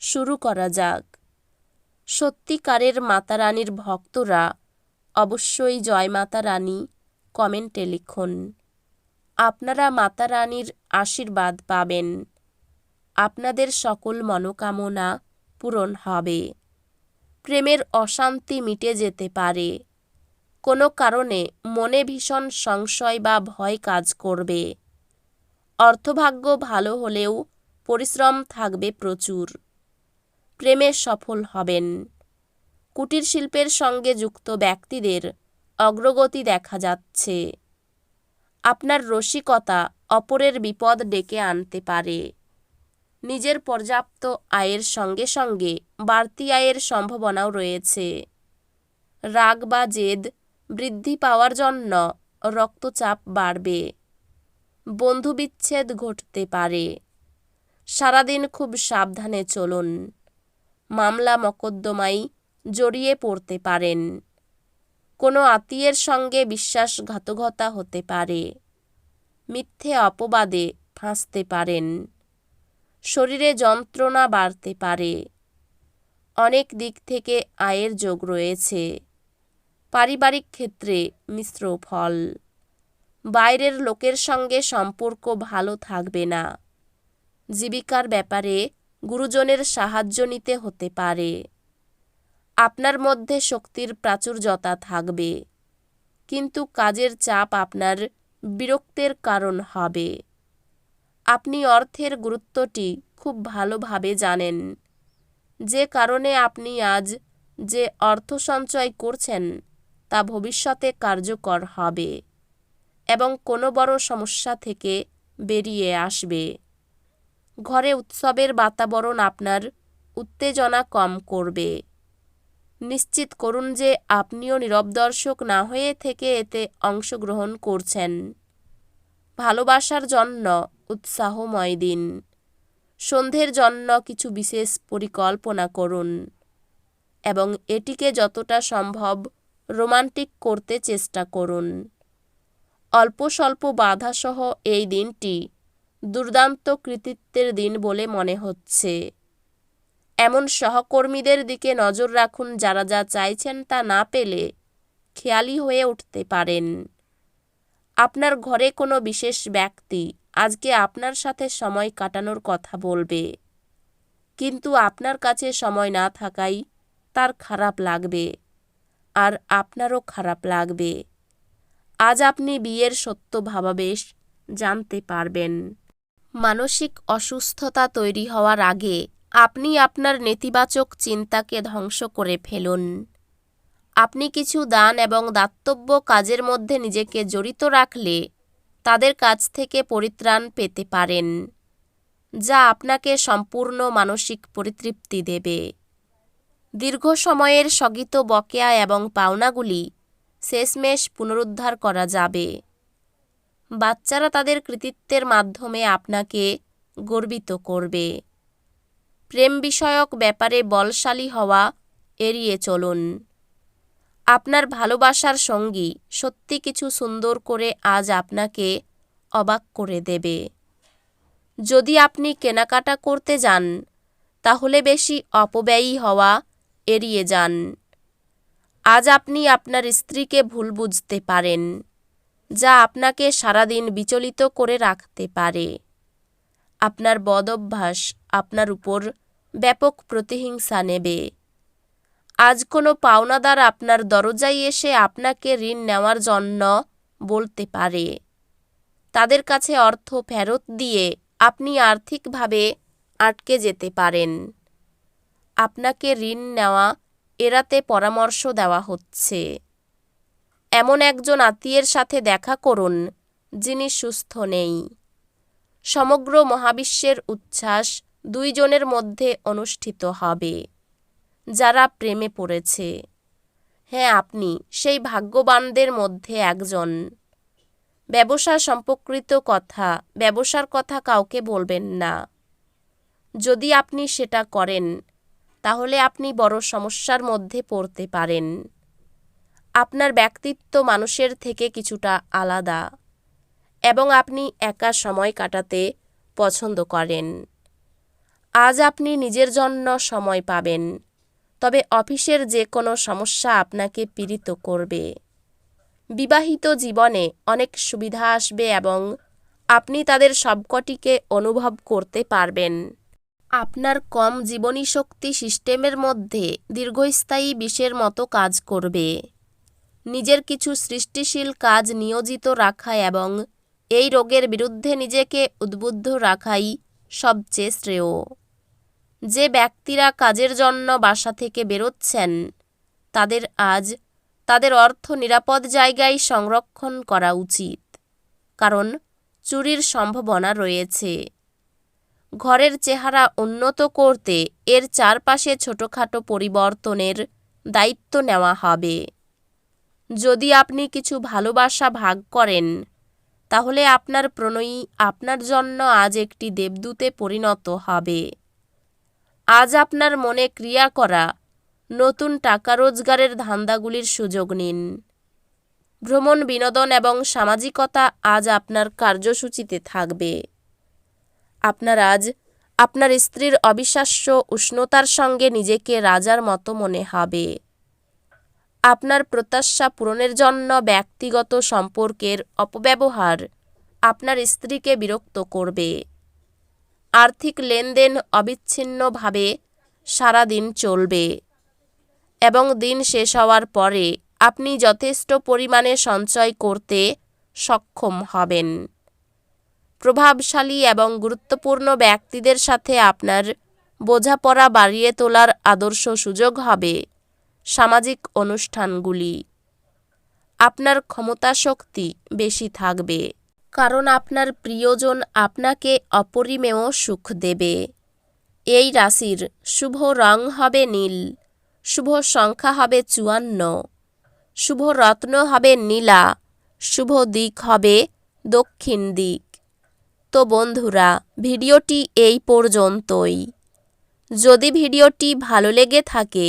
শুরু করা যাক। সত্যিকারের মাতা রানীর ভক্তরা অবশ্যই জয় মাতা রানী কমেন্টে লিখুন। আপনারা মাতা রানীর আশীর্বাদ পাবেন। আপনাদের সকল মনোকামনা পূরণ হবে। প্রেমের অশান্তি মিটে যেতে পারে। কোনো কারণে মনে ভীষণ সংশয় বা ভয় কাজ করবে। অর্থভাগ্য ভালো হলেও পরিশ্রম থাকবে প্রচুর। প্রেমে সফল হবেন। কুটির শিল্পের সঙ্গে যুক্ত ব্যক্তিদের অগ্রগতি দেখা যাচ্ছে। আপনার রসিকতা অপরের বিপদ ডেকে আনতে পারে। নিজের পর্যাপ্ত আয়ের সঙ্গে সঙ্গে বাড়তি আয়ের সম্ভাবনাও রয়েছে। রাগ বা জেদ বৃদ্ধি পাওয়ার জন্য রক্তচাপ বাড়বে। বন্ধুবিচ্ছেদ ঘটতে পারে। সারাদিন খুব সাবধানে চলুন। মামলা মকদ্দমায় জড়িয়ে পড়তে পারেন। কোনো আত্মীয়ের সঙ্গে বিশ্বাসঘাতকতা হতে পারে। মিথ্যে অপবাদে ফাঁসতে পারেন। শরীরে যন্ত্রণা বাড়তে পারে। অনেক দিক থেকে আয়ের যোগ রয়েছে। পারিবারিক ক্ষেত্রে মিশ্র ফল। বাইরের লোকের সঙ্গে সম্পর্ক ভালো থাকবে না। জীবিকার ব্যাপারে গুরুজনের সাহায্য নিতে হতে পারে। আপনার মধ্যে শক্তির প্রাচুর্যতা থাকবে, কিন্তু কাজের চাপ আপনার বিরক্তের কারণ হবে। আপনি অর্থের গুরুত্বটি খুব ভালোভাবে জানেন। যে কারণে আপনি আজ যে অর্থ সঞ্চয় করছেন, তা ভবিষ্যতে কার্যকর হবে এবং কোনো বড় সমস্যা থেকে বেরিয়ে আসবে। ঘরে উৎসবের বাতাবরণ আপনার উত্তেজনা কম করবে। নিশ্চিত করুন যে আপনিও নীরব দর্শক না হয়ে থেকে এতে অংশগ্রহণ করছেন। ভালোবাসার জন্য উৎসাহময় দিন। সন্ধ্যের জন্য কিছু বিশেষ পরিকল্পনা করুন এবং এটিকে যতটা সম্ভব রোমান্টিক করতে চেষ্টা করুন। অল্প স্বল্প বাধাসহ এই দিনটি দুর্দান্ত কৃতিত্বের দিন বলে মনে হচ্ছে। এমন সহকর্মীদের দিকে নজর রাখুন যারা যা চাইছেন তা না পেলে খেয়ালি হয়ে উঠতে পারেন। আপনার ঘরে কোনো বিশেষ ব্যক্তি আজকে আপনার সাথে সময় কাটানোর কথা বলবে। কিন্তু আপনার কাছে সময় না থাকাই তার খারাপ লাগবে আর আপনারও খারাপ লাগবে। আজ আপনি বিয়ের সত্য ভাবাবেশ জানতে পারবেন। মানসিক অসুস্থতা তৈরি হওয়ার আগে আপনি আপনার নেতিবাচক চিন্তাকে ধ্বংস করে ফেলুন। আপনি কিছু দান এবং দাতব্য কাজের মধ্যে নিজেকে জড়িত রাখলে তাদের কাছ থেকে পরিত্রাণ পেতে পারেন, যা আপনাকে সম্পূর্ণ মানসিক পরিতৃপ্তি দেবে। দীর্ঘ সময়ের স্থগিত বকেয়া এবং পাওনাগুলি শেষমেশ পুনরুদ্ধার করা যাবে। বাচ্চারা তাদের কৃতিত্বের মাধ্যমে আপনাকে গর্বিত করবে। প্রেম বিষয়ক ব্যাপারে বলশালী হওয়া, এড়িয়ে চলুন। আপনার ভালোবাসার সঙ্গী সত্যি কিছু সুন্দর করে আজ আপনাকে অবাক করে দেবে। যদি আপনি কেনাকাটা করতে যান, তাহলে বেশি অপব্যয়ী হওয়া, এড়িয়ে যান। আজ আপনি আপনার স্ত্রীকে ভুল বুঝতে পারেন। যা আপনাকে সারাদিন বিচলিত করে রাখতে পারে। আপনার বদভ্যাস আপনার উপর ব্যাপক প্রতিহিংসা নেবে। আজ কোনো পাওনাদার আপনার দরজায় এসে আপনাকে ঋণ নেওয়ার জন্য বলতে পারে। তাদের কাছে অর্থ ফেরত দিয়ে আপনি আর্থিকভাবে আটকে যেতে পারেন। আপনাকে ঋণ নেওয়া এড়াতে পরামর্শ দেওয়া হচ্ছে। এমন একজন আত্মীয়ের সাথে দেখা করুন, যিনি সুস্থ নেই। সমগ্র মহাবিশ্বের উচ্ছ্বাস দুইজনের মধ্যে অনুষ্ঠিত হবে, যারা প্রেমে পড়েছে। হ্যাঁ আপনি সেই ভাগ্যবানদের মধ্যে একজন। ব্যবসা সম্পর্কিত কথা, ব্যবসার কথা কাউকে বলবেন না। যদি আপনি সেটা করেন, তাহলে আপনি বড় সমস্যার মধ্যে পড়তে পারেন। আপনার ব্যক্তিত্ব মানুষের থেকে কিছুটা আলাদা এবং আপনি একা সময় কাটাতে পছন্দ করেন। আজ আপনি নিজের জন্য সময় পাবেন, তবে অফিসের যে কোনো সমস্যা আপনাকে পীড়িত করবে। বিবাহিত জীবনে অনেক সুবিধা আসবে এবং আপনি তাদের সবকটিকে অনুভব করতে পারবেন। আপনার কম জীবনী শক্তি সিস্টেমের মধ্যে দীর্ঘস্থায়ী বিষের মতো কাজ করবে। নিজের কিছু সৃষ্টিশীল কাজ নিয়োজিত রাখা এবং এই রোগের বিরুদ্ধে নিজেকে উদ্বুদ্ধ রাখাই সবচেয়ে শ্রেয়। যে ব্যক্তিরা কাজের জন্য বাসা থেকে বেরোচ্ছেন, তাদের আজ তাদের অর্থ নিরাপদ জায়গায় সংরক্ষণ করা উচিত, কারণ চুরির সম্ভাবনা রয়েছে। ঘরের চেহারা উন্নত করতে এর চারপাশে ছোটোখাটো পরিবর্তনের দায়িত্ব নেওয়া হবে। যদি আপনি কিছু ভালোবাসা ভাগ করেন, তাহলে আপনার প্রণয়ী আপনার জন্য আজ একটি দেবদূতে পরিণত হবে। আজ আপনার মনে ক্রিয়া করা, নতুন টাকা রোজগারের ধান্দাগুলির সুযোগ নিন। ভ্রমণ, বিনোদন এবং সামাজিকতা আজ আপনার কার্যসূচিতে থাকবে। আপনার আজ আপনার স্ত্রীর অবিশ্বাস্য উষ্ণতার সঙ্গে নিজেকে রাজার মতো মনে হবে। আপনার প্রত্যাশা পূরণের জন্য ব্যক্তিগত সম্পর্কের অপব্যবহার আপনার স্ত্রীকে বিরক্ত করবে। আর্থিক লেনদেন অবিচ্ছিন্নভাবে সারা দিন চলবে এবং দিন শেষ হওয়ার পরে আপনি যথেষ্ট পরিমাণে সঞ্চয় করতে সক্ষম হবেন। প্রভাবশালী এবং গুরুত্বপূর্ণ ব্যক্তিদের সাথে আপনার বোঝাপড়া বাড়িয়ে তোলার আদর্শ সুযোগ হবে। সামাজিক অনুষ্ঠানগুলি। আপনার ক্ষমতা শক্তি বেশি থাকবে। কারণ আপনার প্রিয়জন আপনাকে অপরিমেয় সুখ দেবে। এই রাশির শুভ রং হবে নীল, শুভ সংখ্যা হবে চুয়ান্ন, শুভ রত্ন হবে নীলা, শুভ দিক হবে দক্ষিণ দিক। তো বন্ধুরা, ভিডিওটি এই পর্যন্তই। যদি ভিডিওটি ভালো লেগে থাকে